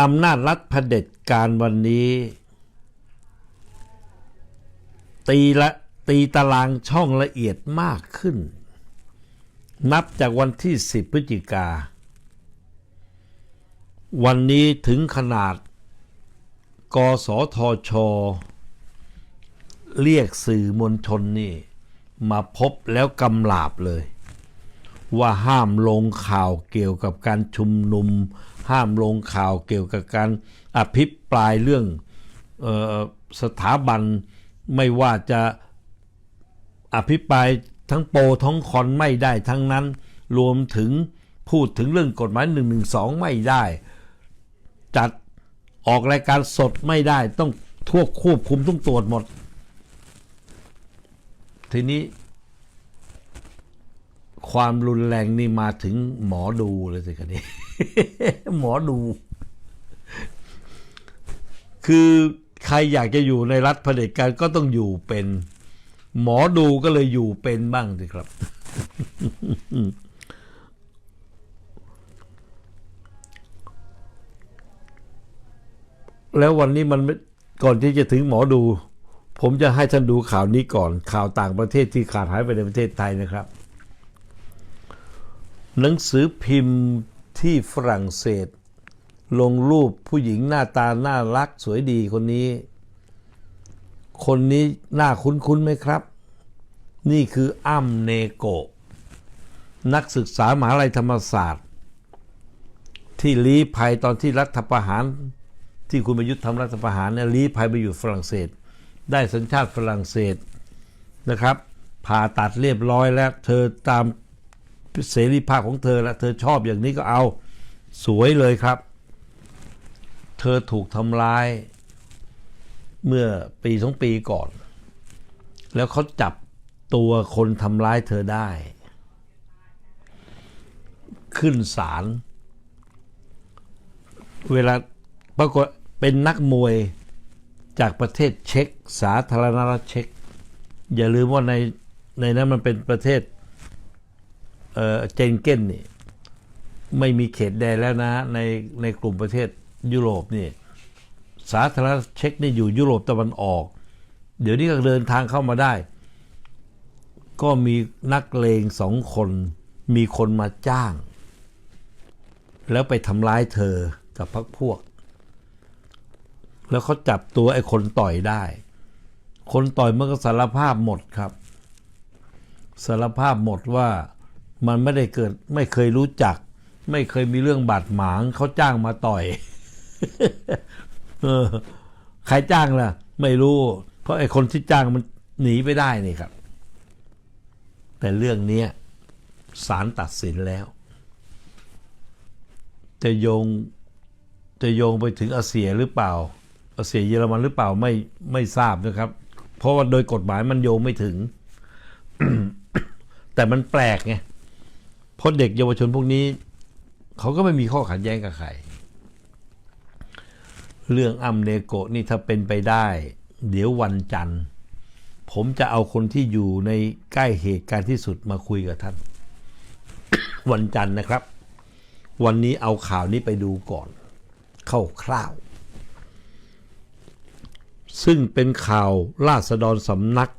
อำนาจรัฐเผด็จการวันนี้ ตีละตีตารางช่องละเอียดมากขึ้น นับจากวันที่ 10 พฤศจิกา วันนี้ถึงขนาด กสทช เรียกสื่อมวลชนนี่ มาพบแล้วกำลาบเลย ว่าห้ามลงข่าวเกี่ยวกับการชุมนุม ห้ามลงข่าวเกี่ยวกับการอภิปรายเรื่องออสถาบันไม่ว่าจะอภิปรายทั้งโปทั้งคอนไม่ได้ทั้งนั้น รวมถึงพูดถึงเรื่องกฎหมาย1นึไม่ได้ จัดออกรายการสดไม่ได้ต้องทั่วควบคุมต้องตรวจหมด ทีนี้ ความรุนแรงนี่มาถึงหมอดูเลยสิคันนี้ หมอดู คือใครอยากจะอยู่ในรัฐเผด็จการก็ต้องอยู่เป็น หมอดูก็เลยอยู่เป็นบ้างสิครับ แล้ววันนี้มันก่อนที่จะถึงหมอดู ผมจะให้ท่านดูข่าวนี้ก่อน ข่าวต่างประเทศที่ขาดหายไปในประเทศไทยนะครับ หนังสือพิมพ์ที่ฝรั่งเศส ลงรูปผู้หญิงหน้าตาน่ารักสวยดีคนนี้ คนนี้น่าคุ้นๆไหมครับ นี่คืออ้ำเนโกนักศึกษามหาลัยธรรมศาสตร์ ที่ลี้ภัยตอนที่รัฐประหาร ที่คุณประยุทธ์ทำรัฐประหารเนี่ยลี้ภัยไปอยู่ฝรั่งเศส ได้สัญชาติฝรั่งเศสนะครับผ่าตัดเรียบร้อยแล้ว เธอตาม เสรีภาพของเธอแล้วเธอชอบอย่างนี้ก็เอาสวยเลยครับ เธอถูกทำร้าย เมื่อปีสองปีก่อน แล้วเขาจับตัวคนทำร้ายเธอได้ ขึ้นศาลเวลาปรากฏเป็นนักมวยจากประเทศเช็กสาธารณรัฐเช็กอย่าลืมว่าในในนั้นมันเป็นประเทศ เออเจนเก้นนี่ไม่มีเขตแดนแล้วนะ ในในกลุ่มประเทศยุโรปนี่สาธารณเช็กนี่อยู่ยุโรปตะวันออก เดี๋ยวนี้ก็เดินทางเข้ามาได้ ก็มีนักเลงสองคนมีคนมาจ้าง แล้วไปทำร้ายเธอกับพักพวก แล้วเขาจับตัวไอ้คนต่อยได้ คนต่อยมันก็สารภาพหมดครับ สารภาพหมดว่า มันไม่ได้เกิด ไม่เคยรู้จัก ไม่เคยมีเรื่องบาดหมางเขาจ้างมาต่อยใครจ้างล่ะ ไม่รู้ เพราะไอ้คนที่จ้างมันหนีไปได้นี่ครับ แต่เรื่องนี้ศาลตัดสินแล้ว จะโยงจะโยงไปถึงอาเซียหรือเปล่าอาเซียเยอรมันหรือเปล่าไม่ไม่ทราบนะครับ เพราะว่าโดยกฎหมายมันโยงไม่ถึง แต่มันแปลกไง เพราะเด็กเยาวชนพวกนี้ เขาก็ไม่มีข้อขัดแย้งกับใคร เรื่องอัมเนโกะนี่ถ้าเป็นไปได้ เดี๋ยววันจันทร์ ผมจะเอาคนที่อยู่ในใกล้เหตุการณ์ที่สุดมาคุยกับท่าน วันจันทร์นะครับ วันนี้เอาข่าวนี้ไปดูก่อน เข้าคร่าวซึ่งเป็นข่าวราษฎรสำนัก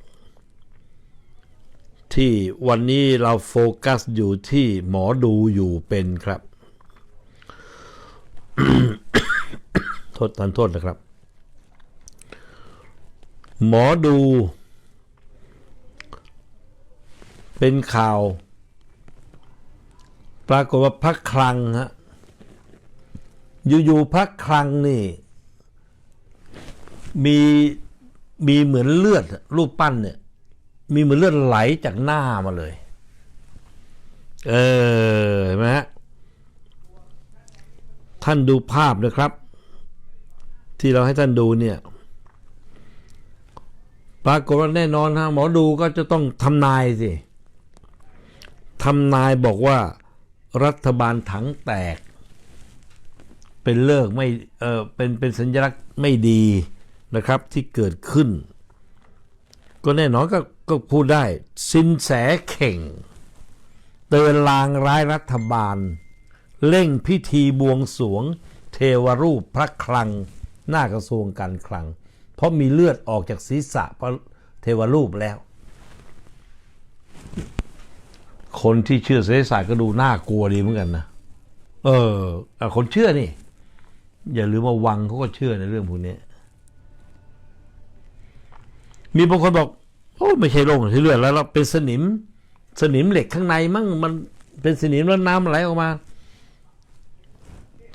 ที่วันนี้เราโฟกัสอยู่ที่หมอดูอยู่เป็นครับ โทษทันโทษนะครับ หมอดู เป็นข่าว ปรากฏว่าพักคลังฮะอยู่ๆพักคลังนี่ มีมีเหมือนเลือดรูปปั้นเนี่ย มีเหมือนเลือดไหลจากหน้ามาเลย เออเห็นไหมฮะท่านดูภาพนะครับ ที่เราให้ท่านดูเนี่ยปรากฏว่าแน่นอนฮะหมอดูก็จะต้องทำนายสิทำนายบอกว่ารัฐบาลถังแตก เป็นเลิกไม่เออเป็นเป็นสัญลักษณ์ไม่ดีนะครับที่เกิดขึ้น ก็แน่นอนก็ ก็พูดได้สินแสเข่ง เตือนลางร้ายรัฐบาล เร่งพิธีบวงสวง เทวรูปพระคลัง หน้ากระทรวงการคลัง เพราะมีเลือดออกจากศีรษะพระเทวรูปแล้ว คนที่เชื่อเศรษฐศาสตร์ก็ดูน่ากลัวดีเหมือนกันนะเออคนเชื่อนี่ อย่าลืมว่าวังเขาก็เชื่อในเรื่องพวกนี้มีบางคนบอก โอ้ไม่ใช่โรคที่เลือดแล้วเราเป็นสนิม สนิมเหล็กข้างในมั่งมันเป็นสนิมแล้วน้ำไหลออกมา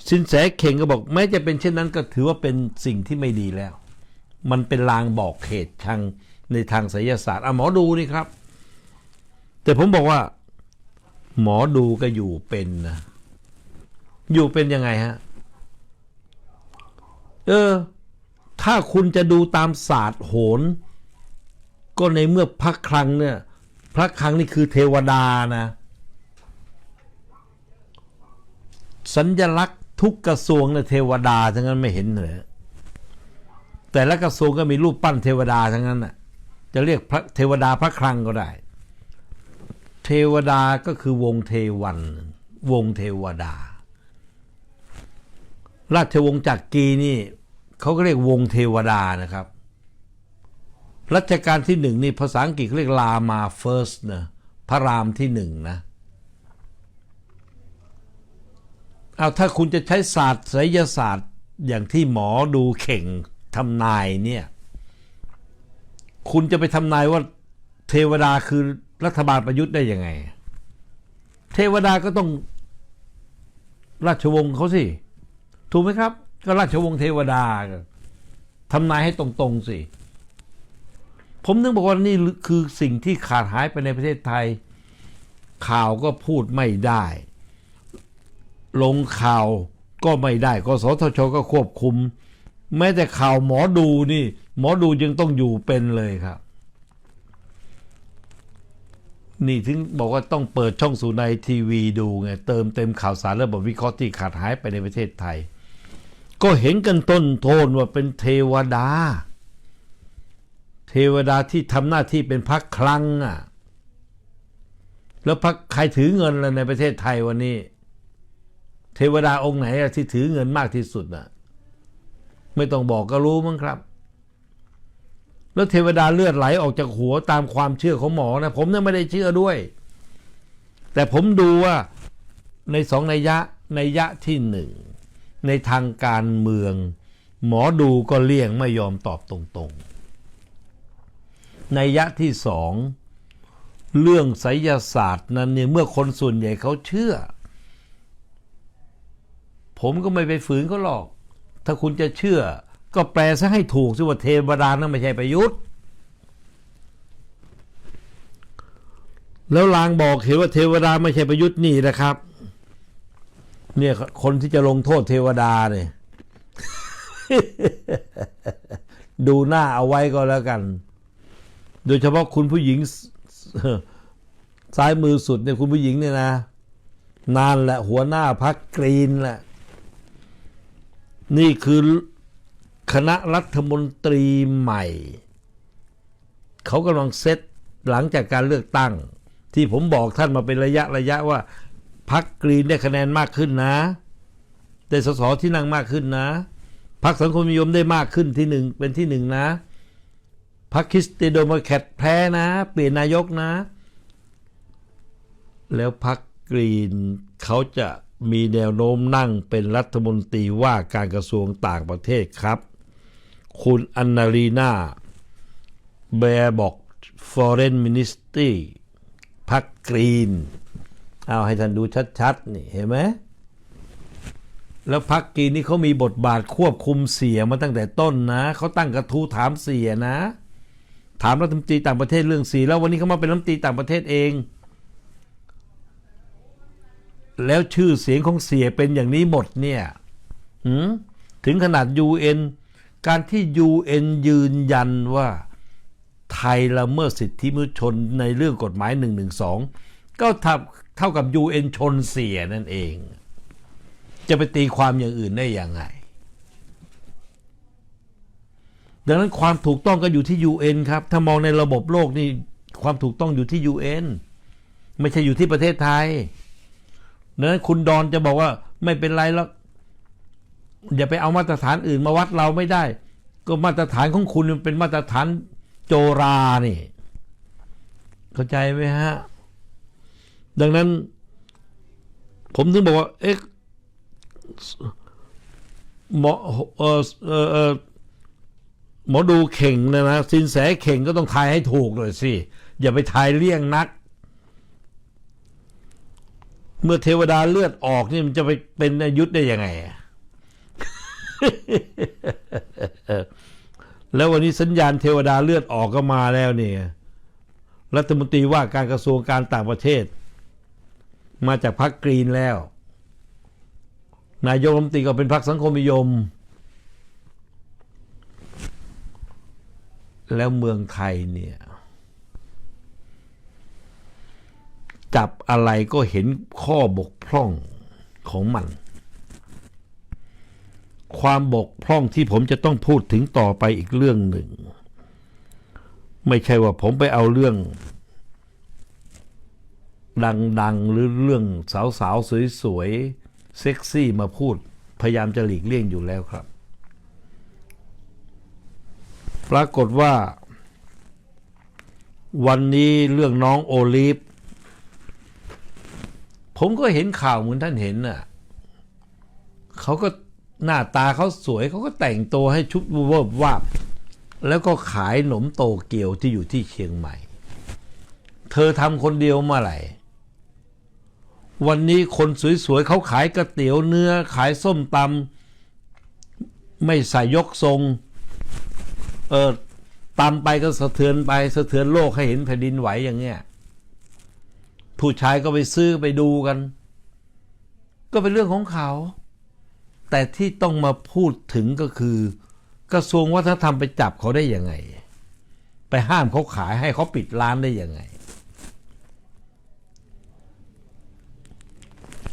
สินแสเข่งก็บอกแม้จะเป็นเช่นนั้นก็ถือว่าเป็นสิ่งที่ไม่ดีแล้ว มันเป็นลางบอกเหตุทางในทางไสยศาสตร์อะหมอดูนี่ครับ แต่ผมบอกว่า หมอดูก็อยู่เป็นนะอยู่เป็นยังไงฮะเออ ถ้าคุณจะดูตามศาสตร์โหร ก็ในเมื่อพระคลังเนี่ย พระคลังนี่คือเทวดานะ สัญลักษณ์ทุกกระทรวงเนี่ยเทวดาทั้งนั้นไม่เห็นเลยแต่ละกระทรวงก็มีรูปปั้นเทวดาทั้งนั้นน่ะ จะเรียกพระเทวดาพระคลังก็ได้ เทวดาก็คือวงเทวัน วงเทวดา ราชวงศ์จักรีนี่เขาก็เรียกวงเทวดานะครับ รัชกาลที่หนึ่งนี่ภาษาอังกฤษเขาเรียกลามาเฟิร์สนะพระรามที่หนึ่งนะเอาถ้าคุณจะใช้ศาสตร์ไสยศาสตร์อย่างที่หมอดูเข่งทำนายเนี่ย คุณจะไปทำนายว่าเทวดาคือรัฐบาลประยุทธ์ได้ยังไง เทวดาก็ต้องราชวงศ์เขาสิ ถูกไหมครับ ก็ราชวงศ์เทวดาทำนายให้ตรงๆสิ ผมนึกบอกว่านี่คือสิ่งที่ขาดหายไปในประเทศไทย ข่าวก็พูดไม่ได้ ลงข่าวก็ไม่ได้กสทชก็ควบคุม แม้แต่ข่าวหมอดูนี่ หมอดูยังต้องอยู่เป็นเลยครับ นี่ถึงบอกว่าต้องเปิดช่องสู่ในทีวีดูไงเติมเต็มข่าวสารและบทวิเคราะห์ที่ขาดหายไปในประเทศไทย ก็เห็นกันต้นโทนว่าเป็นเทวดา เทวดาที่ทำหน้าที่เป็นพักคลังอะ แล้วพักใครถือเงินล้วในประเทศไทยวันนี้ เทวดาองค์ไหนที่ถือเงินมากที่สุดอะ ไม่ต้องบอกก็รู้มั้งครับ แล้วเทวดาเลือดไหลออกจากหัวตามความเชื่อของหมอนะ ผมเนี่ยไม่ได้เชื่อด้วย แต่ผมดูว่าในสองนัยยะนัยยะที่หนึ่งในทางการเมือง หมอดูก็เลี่ยงไม่ยอมตอบตรงๆ ในยยะที่สองเรื่องไสยศาสตร์นั้นเนี่ยเมื่อคนส่วนใหญ่เขาเชื่อ ผมก็ไม่ไปฝืนเขาหรอก ถ้าคุณจะเชื่อ ก็แปลซะให้ถูกสิว่าเทวดานั้นไม่ใช่ประยุทธ์ แล้วลางบอกเห็นว่าเทวดาไม่ใช่ประยุทธ์นี่นะครับ เนี่ยคนที่จะลงโทษเทวดาเนี่ยดูหน้าเอาไว้ก็แล้วกัน โดยเฉพาะคุณผู้หญิงซ้ายมือสุดเนี่ยคุณผู้หญิงเนี่ยนะ นานแหละหัวหน้าพักกรีนแหละ นี่คือคณะรัฐมนตรีใหม่ เขากำลังเซตหลังจากการเลือกตั้ง ที่ผมบอกท่านมาเป็นระยะระยะว่าพักกรีนได้คะแนนมากขึ้นนะได้สสที่นั่งมากขึ้นนะพักสังคมนิยมได้มากขึ้นที่หนึ่งเป็นที่หนึ่งนะ พักคริสเตโดมาแคทแพ้นะ เปลี่ยนนายกนะ แล้วพักกรีนเขาจะมีแนวโน้มนั่งเป็นรัฐมนตรีว่าการกระทรวงต่างประเทศครับ คุณอันนารีนาเบร์บอก Foreign Ministry พักกรีน เอาให้ท่านดูชัดๆ นี่เห็นไหม แล้วพักกรีนนี่เขามีบทบาทควบคุมเสียมาตั้งแต่ต้นนะ เขาตั้งกระทู้ถามเสียนะ ถามรัฐมนตรีต่างประเทศเรื่องสีแล้ววันนี้เขามาเป็นรัฐมนตรีต่างประเทศเอง แล้วชื่อเสียงของเสียเป็นอย่างนี้หมดเนี่ยถึงขนาด UN การที่ UN ยืนยันว่าไทยละเมิดสิทธิมนุษยชนในเรื่องกฎหมาย 112 ก็ทับเท่ากับ UN ชนเสียนั่นเอง จะไปตีความอย่างอื่นได้ยังไง ดังนั้นความถูกต้องก็อยู่ที่ UN ครับ ถ้ามองในระบบโลกนี่ความถูกต้องอยู่ที่ UN ไม่ใช่อยู่ที่ประเทศไทยดังนั้นคุณดอนจะบอกว่าไม่เป็นไรแล้วอย่าไปเอามาตรฐานอื่นมาวัดเราไม่ได้ ก็มาตรฐานของคุณมันเป็นมาตรฐานโจรานี่ เข้าใจไหมฮะ ดังนั้น ผมถึงบอกว่า เอ๊ะหมอเออเออเออ หมอดูเข่งนะนะสินแสเข่งก็ต้องทายให้ถูกหน่อยสิ อย่าไปทายเลี่ยงนัก เมื่อเทวดาเลือดออกนี่มันจะไปเป็นอายุทธได้ยังไง แล้ววันนี้สัญญาณเทวดาเลือดออกก็มาแล้วเนี่ยรัฐมนตรีว่าการกระทรวงการต่างประเทศ มาจากพรรคกรีนแล้ว นายกรัฐมนตรีก็เป็นพรรคสังคมนิยม แล้วเมืองไทยเนี่ย จับอะไรก็เห็นข้อบกพร่องของมัน ความบกพร่องที่ผมจะต้องพูดถึงต่อไปอีกเรื่องหนึ่ง ไม่ใช่ว่าผมไปเอาเรื่อง ดังๆ หรือเรื่องสาวๆ สวยๆ เซ็กซี่มาพูด พยายามจะหลีกเลี่ยงอยู่แล้วครับ ปรากฏว่า วันนี้เรื่องน้องโอลิฟผมก็เห็นข่าวเหมือนท่านเห็นน่ะเขาก็หน้าตาเขาสวยเขาก็แต่งตัวให้ชุดเวิบวาบแล้วก็ขายหนมโตเกียวที่อยู่ที่เชียงใหม่ เธอทำคนเดียวเมื่อไหร่วันนี้คนสวยๆเขาขายก๋วยเตี๋ยวเนื้อขายส้มตำไม่ใส่ยกทรง เออตำไปก็สะเทือนไปสะเทือนโลกให้เห็นแผ่นดินไหวอย่างเงี้ยผู้ชายก็ไปซื้อไปดูกัน ก็เป็นเรื่องของเขา แต่ที่ต้องมาพูดถึงก็คือ กระทรวงวัฒนธรรมไปจับเขาได้ยังไง ไปห้ามเขาขายให้เขาปิดร้านได้ยังไง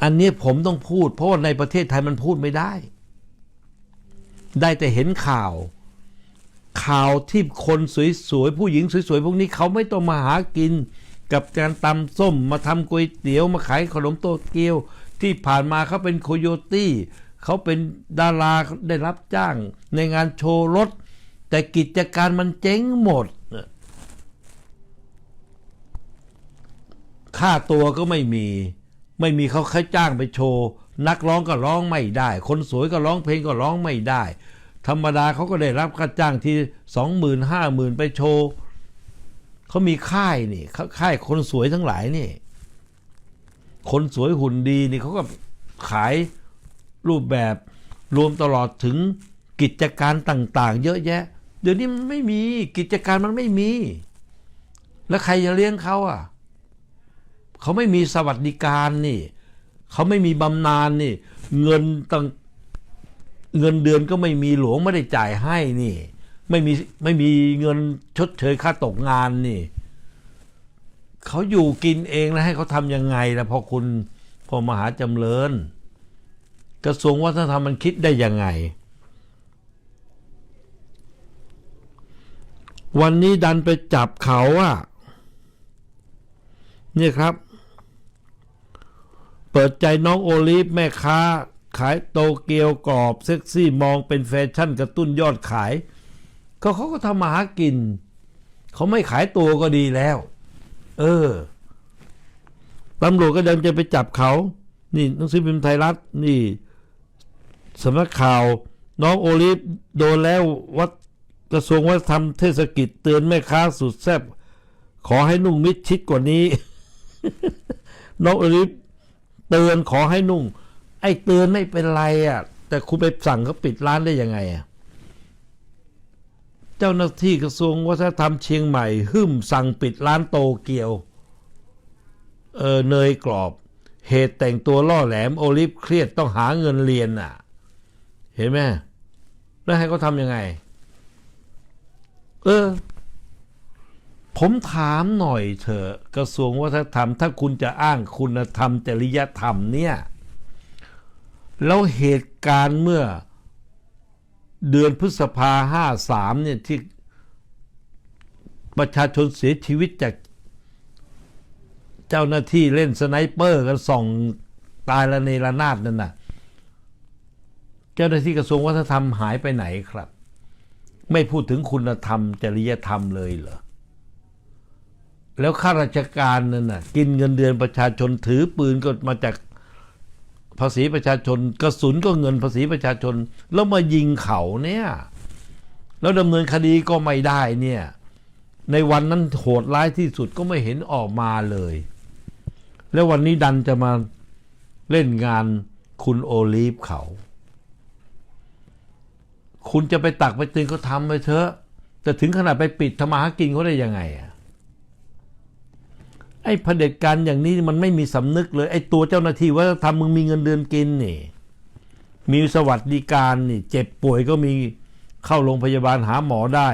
อันนี้ผมต้องพูด เพราะว่าในประเทศไทยมันพูดไม่ได้ ได้แต่เห็นข่าว ข่าวที่คนสวยๆผู้หญิงสวยๆพวกนี้เขาไม่ต้องมาหากิน กับการตำส้มมาทำก๋วยเตี๋ยวมาขายขนมโตเกียว ที่ผ่านมาเขาเป็นโคโยตี้เขาเป็นดาราได้รับจ้าง ในงานโชว์รถ แต่กิจการมันเจ๊งหมดค่าตัวก็ไม่มี ไม่มีเขาค่าจ้างไปโชว์ นักร้องก็ร้องไม่ได้ คนสวยก็ร้องเพลงก็ร้องไม่ได้ ธรรมดาเขาก็ได้รับค่าจ้างที่สองหมื่นห้าหมื่นไปโชว์เขามีค่ายนี่เขาค่ายคนสวยทั้งหลายนี่ คนสวยหุ่นดีนี่เขาก็ขายรูปแบบรวมตลอดถึงกิจการต่าง ๆ เยอะแยะ เดี๋ยวนี้มันไม่มีกิจการมันไม่มี แล้วใครจะเลี้ยงเขาอะเขาไม่มีสวัสดิการนี่ เขาไม่มีบำนาญนี่ เงินตัง เงินเดือนก็ไม่มีหลวงไม่ได้จ่ายให้นี่ ไม่มีไม่มีเงินชดเชยค่าตกงานนี่เขาอยู่กินเองแล้วให้เขาทำยังไงล่ะพอคุณพอมหาจำเริญ กระทรวงวัฒนธรรมมันคิดได้ยังไง วันนี้ดันไปจับเขาอะเนี่ยครับ เปิดใจน้องโอลิฟแม่ค้า ขายโตเกียวกรอบ เซ็กซี่มองเป็นแฟชั่นกระตุ้นยอดขาย ก็เขาก็ทำมาหากิน เขาไม่ขายตัวก็ดีแล้ว เออตำรวจก็เดินจะไปจับเขา นี่หนังสือพิมพ์ไทยรัฐ นี่สำนักข่าว น้องโอลิฟโดนแล้ววัดกระทรวงวัฒนธรรมเทศกิจเตือนแม่ค้าสุดแซ่บขอให้นุ่งมิดชิดกว่านี้ น้องโอลิฟเตือนขอให้นุ่ง อ้เตือนไม่เป็นไรอะ แต่คุณไปสั่งเขาปิดร้านได้ยังไงอะเจ้าหน้าที่กระทรวงวัฒนธรรมเชียงใหม่ หึ่มสั่งปิดร้านโตเกียว เออเนยกรอบ เหตุแต่งตัวล่อแหลมโอลิฟเครียดต้องหาเงินเรียนอะ เห็นไหมแล้วให้เขาทำยังไง เออ ผมถามหน่อยเถอะกระทรวงวัฒนธรรม ถ้าคุณจะอ้างคุณธรรมจริยธรรมเนี่ย แล้วเหตุการณ์เมื่อเดือนพฤษภาห้าสามเนี่ยที่ประชาชนเสียชีวิตจากเจ้าหน้าที่เล่นสไนเปอร์กันส่องตายละเนระนาดนั่นน่ะ เจ้าหน้าที่กระทรวงวัฒนธรรมหายไปไหนครับ ไม่พูดถึงคุณธรรม จริยธรรมเลยเหรอ แล้วข้าราชการนั่นน่ะ กินเงินเดือนประชาชนถือปืนก็มาจาก ภาษีประชาชน กระสุนก็เงินภาษีประชาชน แล้วมายิงเขาเนี่ย แล้วดำเนินคดีก็ไม่ได้เนี่ย ในวันนั้นโหดร้ายที่สุดก็ไม่เห็นออกมาเลย แล้ววันนี้ดันจะมาเล่นงานคุณโอลีฟเขา คุณจะไปตักไปตือนเขาทำไปเถอะ แต่ถึงขนาดไปปิดธรรมาหากินเขาได้ยังไงอะ ไอ้เผด็จการอย่างนี้มันไม่มีสำนึกเลย ไอ้ตัวเจ้าหน้าที่ว่าทำมึงมีเงินเดือนกินนี่ มีสวัสดิการนี่ เจ็บป่วยก็มีเข้าโรงพยาบาลหาหมอได้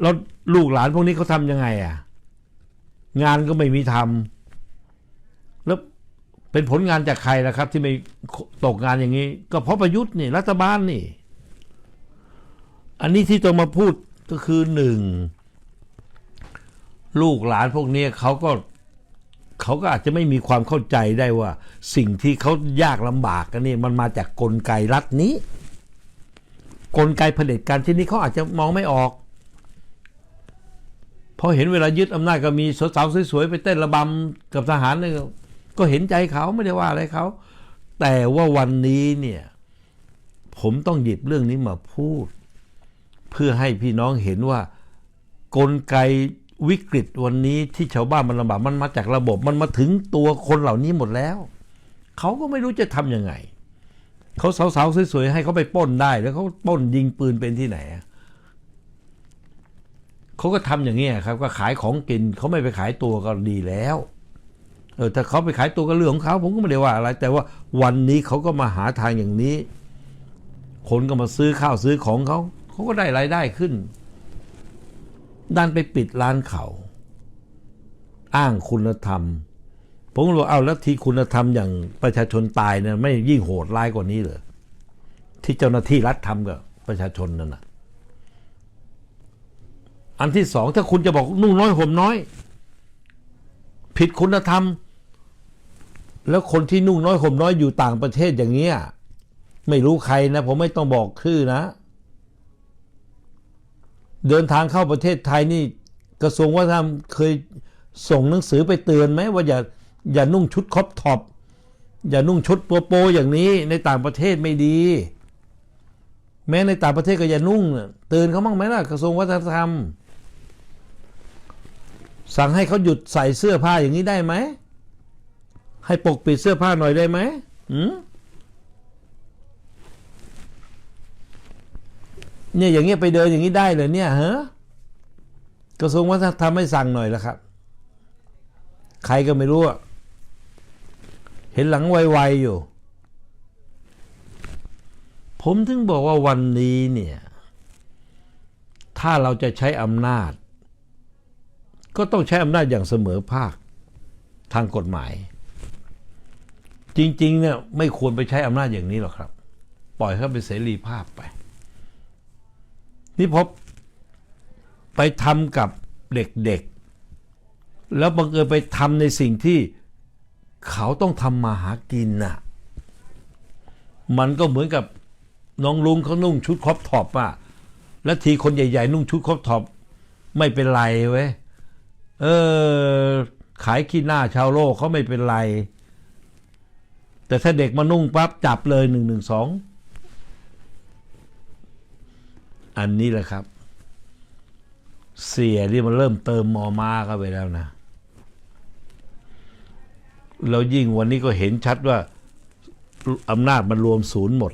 แล้วลูกหลานพวกนี้เขาทำยังไงอะ งานก็ไม่มีทำแล้วเป็นผลงานจากใครล่ะครับ ที่ไม่ตกงานอย่างนี้ ก็เพราะประยุทธ์นี่ รัฐบาลนี่ อันนี้ที่ต้องมาพูดก็คือหนึ่งลูกหลานพวกนี้เขาก็ เขาก็อาจจะไม่มีความเข้าใจได้ว่า สิ่งที่เขายากลำบากกันนี่มันมาจากกลไกรัฐนี้ กลไกเผด็จการที่นี้เขาอาจจะมองไม่ออกพอเห็นเวลายึดอำนาจก็มีสาวสวยๆไปเต้นระบำกับทหารเนี่ยก็เห็นใจเขาไม่ได้ว่าอะไรเขา แต่ว่าวันนี้เนี่ยผมต้องหยิบเรื่องนี้มาพูด เพื่อให้พี่น้องเห็นว่ากลไก วิกฤตวันนี้ที่ชาวบ้านมันลำบากมันมาจากระบบมันมาถึงตัวคนเหล่านี้หมดแล้ว เขาก็ไม่รู้จะทำยังไง เขาสาวๆสวยๆให้เขาไปป้นได้ แล้วเขาป้นยิงปืนเป็นที่ไหนเขาก็ทำอย่างนี้ครับ ก็ขายของกินเขาไม่ไปขายตัวก็ดีแล้วเออถ้าเขาไปขายตัวก็เรื่องของเขาผมก็ไม่ได้ว่าอะไร แต่ว่าวันนี้เขาก็มาหาทางอย่างนี้ คนก็มาซื้อข้าวซื้อของเขาเขาก็ได้รายได้ขึ้น ดันไปปิดร้านเขา อ้างคุณธรรม ผมก็บอกเอาแล้วที่คุณธรรมอย่างประชาชนตายเนี่ยไม่ยิ่งโหดร้ายกว่านี้เหรอที่เจ้าหน้าที่รัฐทำกับประชาชนนั่นนะอันที่สองถ้าคุณจะบอกนุ่งน้อยห่มน้อย ผิดคุณธรรม แล้วคนที่นุ่งน้อยห่มน้อยอยู่ต่างประเทศอย่างเงี้ยไม่รู้ใครนะ ผมไม่ต้องบอกชื่อนะ เดินทางเข้าประเทศไทยนี่กระทรวงวัฒนธรรมเคยส่งหนังสือไปเตือนไหมว่าอย่าอย่านุ่งชุดครอปท็อปอย่านุ่งชุดโปโปอย่างนี้ในต่างประเทศไม่ดี แม้ในต่างประเทศก็อย่านุ่งเตือนเขาบ้างไหมล่ะกระทรวงวัฒนธรรม สั่งให้เขาหยุดใส่เสื้อผ้าอย่างนี้ได้ไหมให้ปกปิดเสื้อผ้าหน่อยได้ไหมอืม เนี่ยอย่างเงี้ยไปเดินอย่างนี้ได้เลยเนี่ยเฮะกระทรวงวัฒนธรรมไม่สั่งหน่อยละครับ ใครก็ไม่รู้อะเห็นหลังไวๆอยู่ ผมถึงบอกว่าวันนี้เนี่ย ถ้าเราจะใช้อำนาจ ก็ต้องใช้อำนาจอย่างเสมอภาคทางกฎหมาย จริง ๆ เนี่ยไม่ควรไปใช้อำนาจอย่างนี้หรอกครับ ปล่อยเขาเป็นเสรีภาพไป นี่พบไปทำกับเด็กๆ แล้วบังเอิญไปทำในสิ่งที่เขาต้องทำมาหากินน่ะ มันก็เหมือนกับน้องลุงเขานุ่งชุดครอปท็อปอะแล้วทีคนใหญ่ๆ นุ่งชุดครอปท็อปไม่เป็นไรเว้ย เออ ขายขี้หน้าชาวโลกเขาไม่เป็นไร แต่ถ้าเด็กมานุ่งปั๊บจับเลยหนึ่งหนึ่งสอง อันนี้แหละครับ เสียที่มันเริ่มเติมมอมาเข้าไปแล้วนะแล้วยิ่งวันนี้ก็เห็นชัดว่าอำนาจมันรวมศูนย์หมด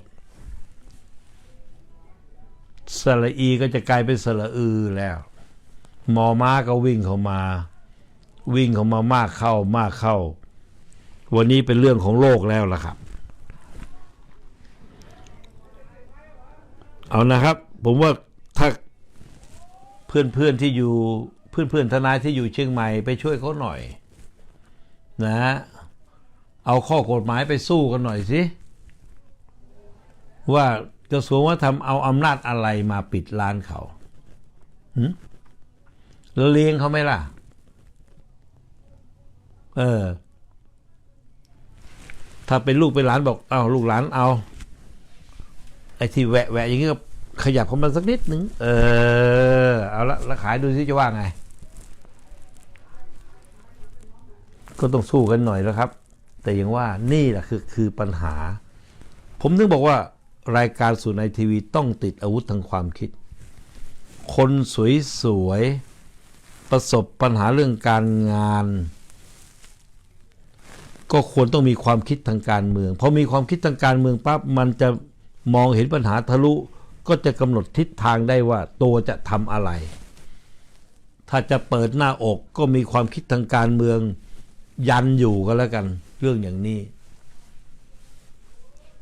สระอีก็จะกลายเป็นสระอือแล้ว มอม้าก็วิ่งเข้ามา วิ่งเข้ามามากเข้ามากเข้า วันนี้เป็นเรื่องของโลกแล้วล่ะครับ เอานะครับ ผมว่าถ้าเพื่อนเพื่อนที่อยู่เพื่อนเพื่อนทนายที่อยู่เชียงใหม่ไปช่วยเขาหน่อย นะฮะเอาข้อกฎหมายไปสู้กันหน่อยสิว่ากระทรวงวัฒนธรรมเอาอำนาจอะไรมาปิดร้านเขาหึแล้วเลี้ยงเขาไหมล่ะ เออ ถ้าเป็นลูกเป็นหลานบอก เอาลูกหลานเอา ไอ้ที่แหวะแหวะอย่างนี้ก็ ขยับเข้ามาสักนิดนึง เออ เอาละแล้วขายดูสิจะว่าไง ก็ต้องสู้กันหน่อยแล้วครับ แต่อย่างว่านี่แหละคือคือปัญหา ผมถึงบอกว่ารายการสู่ในทีวีต้องติดอาวุธทางความคิด คนสวยๆ ประสบปัญหาเรื่องการงาน ก็ควรต้องมีความคิดทางการเมืองพอมีความคิดทางการเมืองปั๊บมันจะมองเห็นปัญหาทะลุ ก็จะกำหนดทิศทางได้ว่าตัวจะทำอะไร ถ้าจะเปิดหน้าอกก็มีความคิดทางการเมืองยันอยู่ก็แล้วกัน เรื่องอย่างนี้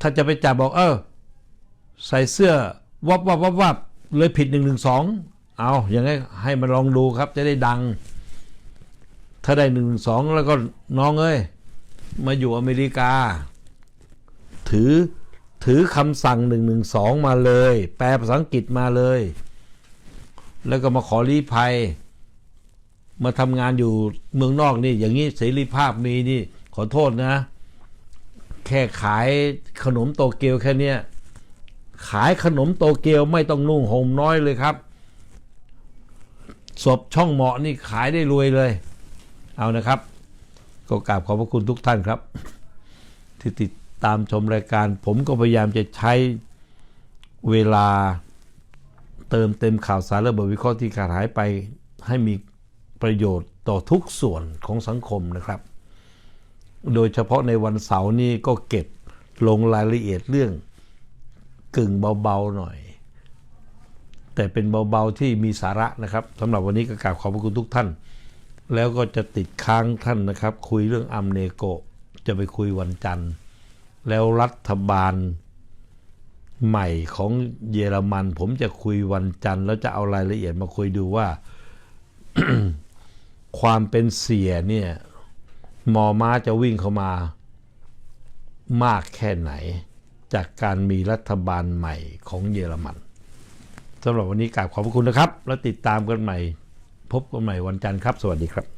ถ้าจะไปจับบอกเออใส่เสื้อวับวับวับวับเลยผิดหนึ่งหนึ่งสองเอาอย่างไงให้มันลองดูครับจะได้ดัง ถ้าได้หนึ่งสองแล้วก็น้องเอ้ยมาอยู่อเมริกา ถือ ถือคำสั่งหนึ่งหนึ่งสองมาเลย แปลภาษาอังกฤษมาเลย แล้วก็มาขอรีภัย มาทำงานอยู่เมืองนอกนี่ อย่างนี้เสรีภาพมีนี่ ขอโทษนะ แค่ขายขนมโตเกียวแค่เนี้ยขายขนมโตเกียวไม่ต้องนุ่งห่มน้อยเลยครับศพช่องเหมาะนี่ขายได้รวยเลย เอานะครับ ก็กราบขอบพระคุณทุกท่านครับ ที่ติด ตามชมรายการ ผมก็พยายามจะใช้เวลาเติมเต็มข่าวสารและบทวิเคราะห์ที่ขาดหายไปให้มีประโยชน์ต่อทุกส่วนของสังคมนะครับ โดยเฉพาะในวันเสาร์นี้ก็เก็บลงรายละเอียดเรื่องกึ่งเบาๆหน่อย แต่เป็นเบาๆที่มีสาระนะครับสำหรับวันนี้ก็กราบขอบพระคุณทุกท่าน แล้วก็จะติดค้างท่านนะครับ คุยเรื่องอัมเนโกจะไปคุยวันจันทร์ แล้วรัฐบาลใหม่ของเยอรมัน ผมจะคุยวันจันทร์แล้วจะเอารายละเอียดมาคุยดูว่า ความเป็นเสียเนี่ยมอม้าจะวิ่งเข้ามามากแค่ไหน จากการมีรัฐบาลใหม่ของเยอรมันสำหรับวันนี้กราบขอบพระคุณนะครับ แล้วติดตามกันใหม่ พบกันใหม่วันจันทร์ครับ สวัสดีครับ